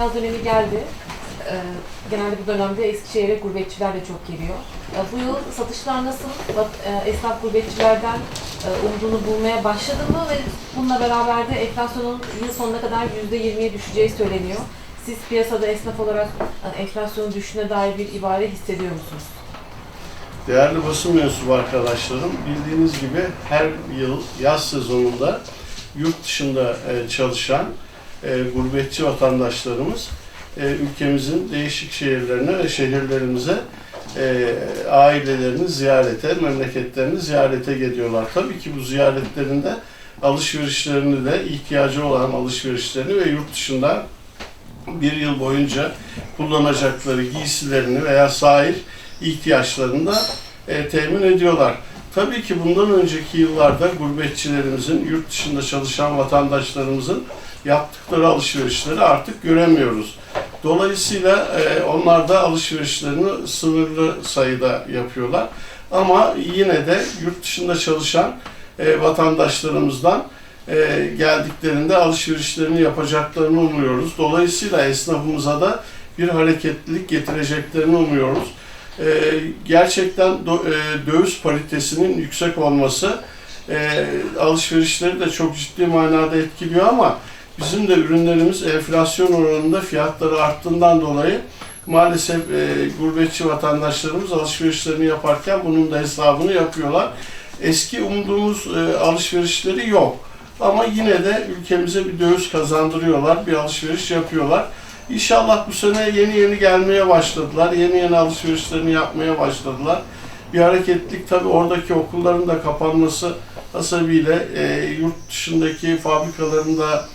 Yaz dönemi geldi. Ee, genelde bu dönemde Eskişehir'e gurbetçiler de çok geliyor. Bu yıl satışlar nasıl? E, esnaf gurbetçilerden e, umduğunu bulmaya başladı mı ve bununla beraber de enflasyonun yıl sonuna kadar %20'ye düşeceği söyleniyor. Siz piyasada esnaf olarak e, enflasyonun düşüşüne dair bir ibare hissediyor musunuz? Değerli basın mensubu arkadaşlarım, bildiğiniz gibi her yıl yaz sezonunda yurt dışında e, çalışan e, gurbetçi vatandaşlarımız e, ülkemizin değişik şehirlerine ve şehirlerimize e, ailelerini ziyarete, memleketlerini ziyarete geliyorlar. Tabii ki bu ziyaretlerinde alışverişlerini de ihtiyacı olan alışverişlerini ve yurt dışında bir yıl boyunca kullanacakları giysilerini veya sahil ihtiyaçlarını da e, temin ediyorlar. Tabii ki bundan önceki yıllarda gurbetçilerimizin, yurt dışında çalışan vatandaşlarımızın yaptıkları alışverişleri artık göremiyoruz. Dolayısıyla e, onlar da alışverişlerini sınırlı sayıda yapıyorlar. Ama yine de yurt dışında çalışan e, vatandaşlarımızdan e, geldiklerinde alışverişlerini yapacaklarını umuyoruz. Dolayısıyla esnafımıza da bir hareketlilik getireceklerini umuyoruz. E, gerçekten do- e, döviz paritesinin yüksek olması e, alışverişleri de çok ciddi manada etkiliyor ama bizim de ürünlerimiz enflasyon oranında fiyatları arttığından dolayı maalesef e, gurbetçi vatandaşlarımız alışverişlerini yaparken bunun da hesabını yapıyorlar. Eski umduğumuz e, alışverişleri yok. Ama yine de ülkemize bir döviz kazandırıyorlar, bir alışveriş yapıyorlar. İnşallah bu sene yeni yeni gelmeye başladılar, yeni yeni alışverişlerini yapmaya başladılar. Bir hareketlik tabii oradaki okulların da kapanması hasebiyle e, yurt dışındaki fabrikaların da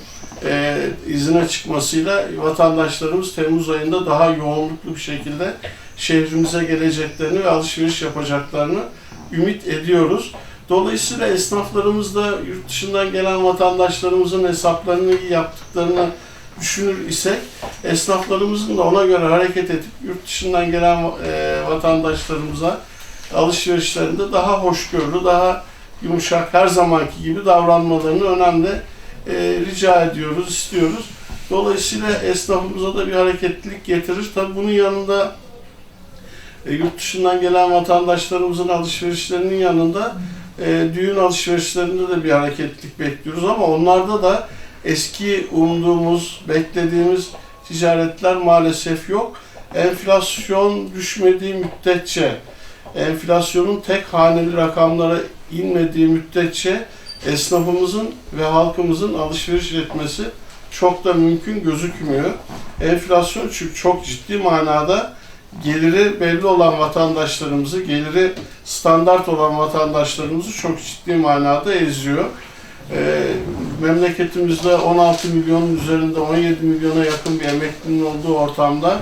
e, izine çıkmasıyla vatandaşlarımız Temmuz ayında daha yoğunluklu bir şekilde şehrimize geleceklerini ve alışveriş yapacaklarını ümit ediyoruz. Dolayısıyla esnaflarımız da yurt dışından gelen vatandaşlarımızın hesaplarını yaptıklarını düşünür isek esnaflarımızın da ona göre hareket edip yurt dışından gelen e, vatandaşlarımıza alışverişlerinde daha hoşgörülü, daha yumuşak her zamanki gibi davranmalarını önemli e, rica ediyoruz, istiyoruz. Dolayısıyla esnafımıza da bir hareketlilik getirir. Tabii bunun yanında e, yurt dışından gelen vatandaşlarımızın alışverişlerinin yanında e, düğün alışverişlerinde de bir hareketlilik bekliyoruz ama onlarda da eski umduğumuz, beklediğimiz ticaretler maalesef yok. Enflasyon düşmediği müddetçe, enflasyonun tek haneli rakamlara inmediği müddetçe esnafımızın ve halkımızın alışveriş etmesi çok da mümkün gözükmüyor. Enflasyon çünkü çok ciddi manada geliri belli olan vatandaşlarımızı, geliri standart olan vatandaşlarımızı çok ciddi manada eziyor. Ee, memleketimizde 16 milyonun üzerinde 17 milyona yakın bir emeklinin olduğu ortamda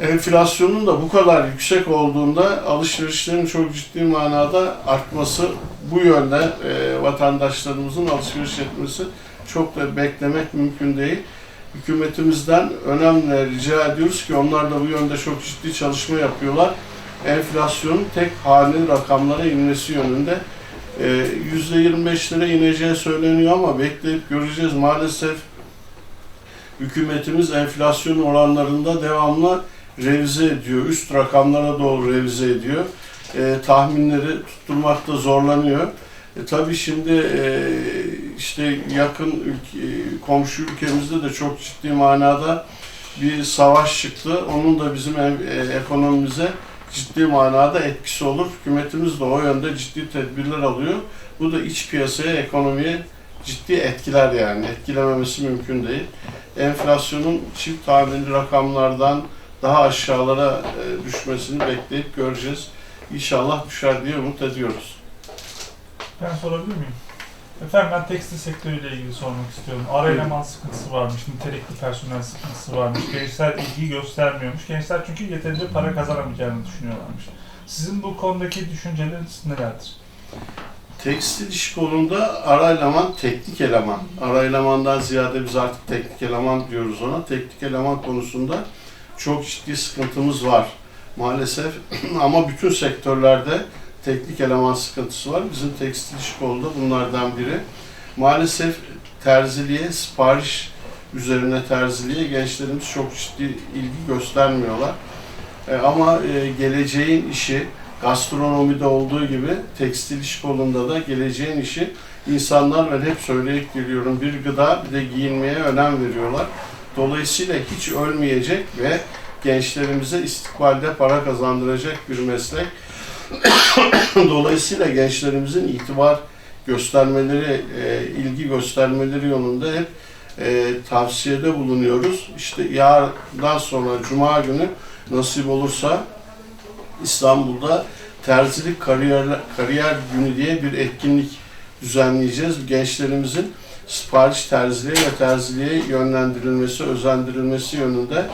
enflasyonun da bu kadar yüksek olduğunda alışverişlerin çok ciddi manada artması bu yönde e, vatandaşlarımızın alışveriş etmesi çok da beklemek mümkün değil. Hükümetimizden önemli rica ediyoruz ki onlar da bu yönde çok ciddi çalışma yapıyorlar. Enflasyonun tek haneli rakamlara inmesi yönünde e, %25'lere ineceği söyleniyor ama bekleyip göreceğiz. Maalesef hükümetimiz enflasyon oranlarında devamlı revize ediyor. Üst rakamlara doğru revize ediyor. E, tahminleri tutturmakta zorlanıyor. E, tabii şimdi e, işte yakın ülke, komşu ülkemizde de çok ciddi manada bir savaş çıktı. Onun da bizim e, ekonomimize ciddi manada etkisi olur. Hükümetimiz de o yönde ciddi tedbirler alıyor. Bu da iç piyasaya, ekonomiye ciddi etkiler yani. Etkilememesi mümkün değil. Enflasyonun çift haneli rakamlardan daha aşağılara e, düşmesini bekleyip göreceğiz. İnşallah düşer diye umut ediyoruz. Ben sorabilir miyim? Efendim ben tekstil sektörüyle ilgili sormak istiyorum. Ara eleman sıkıntısı varmış, nitelikli personel sıkıntısı varmış. Gençler ilgi göstermiyormuş. Gençler çünkü yeterince para kazanamayacağını düşünüyorlarmış. Sizin bu konudaki düşünceleriniz nelerdir? Tekstil iş kolunda ara eleman, teknik eleman. Ara elemandan ziyade biz artık teknik eleman diyoruz ona. Teknik eleman konusunda çok ciddi sıkıntımız var maalesef. Ama bütün sektörlerde teknik eleman sıkıntısı var. Bizim tekstil iş kolunda bunlardan biri. Maalesef terziliğe sipariş üzerine terziliğe gençlerimiz çok ciddi ilgi göstermiyorlar. E, ama e, geleceğin işi gastronomide olduğu gibi tekstil iş kolunda da geleceğin işi insanlar ben hep söyleyip geliyorum bir gıda bir de giyinmeye önem veriyorlar. Dolayısıyla hiç ölmeyecek ve gençlerimize istikbalde para kazandıracak bir meslek. Dolayısıyla gençlerimizin itibar göstermeleri, e, ilgi göstermeleri yolunda hep e, tavsiyede bulunuyoruz. İşte yarından sonra Cuma günü nasip olursa İstanbul'da terzilik kariyer, kariyer günü diye bir etkinlik düzenleyeceğiz. Gençlerimizin sipariş terziliğe ve terziliğe yönlendirilmesi, özendirilmesi yönünde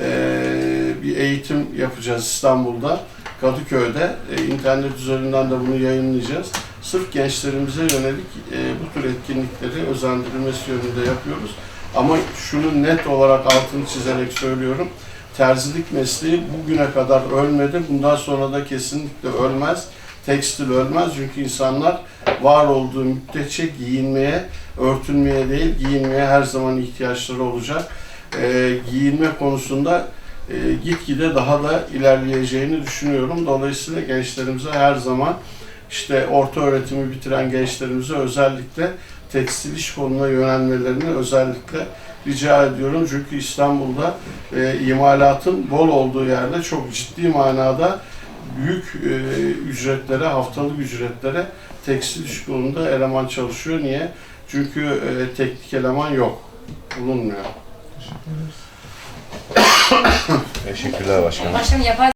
eee, bir eğitim yapacağız İstanbul'da, Kadıköy'de. E, internet üzerinden de bunu yayınlayacağız. Sırf gençlerimize yönelik e, bu tür etkinlikleri özendirilmesi yönünde yapıyoruz. Ama şunu net olarak altını çizerek söylüyorum. Terzilik mesleği bugüne kadar ölmedi. Bundan sonra da kesinlikle ölmez. Tekstil ölmez çünkü insanlar var olduğu müddetçe giyinmeye, örtünmeye değil, giyinmeye her zaman ihtiyaçları olacak. Ee, giyinme konusunda e, gitgide daha da ilerleyeceğini düşünüyorum. Dolayısıyla gençlerimize her zaman işte orta öğretimi bitiren gençlerimize özellikle tekstil iş konuna yönelmelerini özellikle rica ediyorum. Çünkü İstanbul'da e, imalatın bol olduğu yerde çok ciddi manada büyük e, ücretlere, haftalık ücretlere tekstil iş konunda eleman çalışıyor. Niye? Çünkü e, teknik eleman yok. Bulunmuyor. Teşekkür ederiz. Teşekkürler başkanım. Başkanım yapay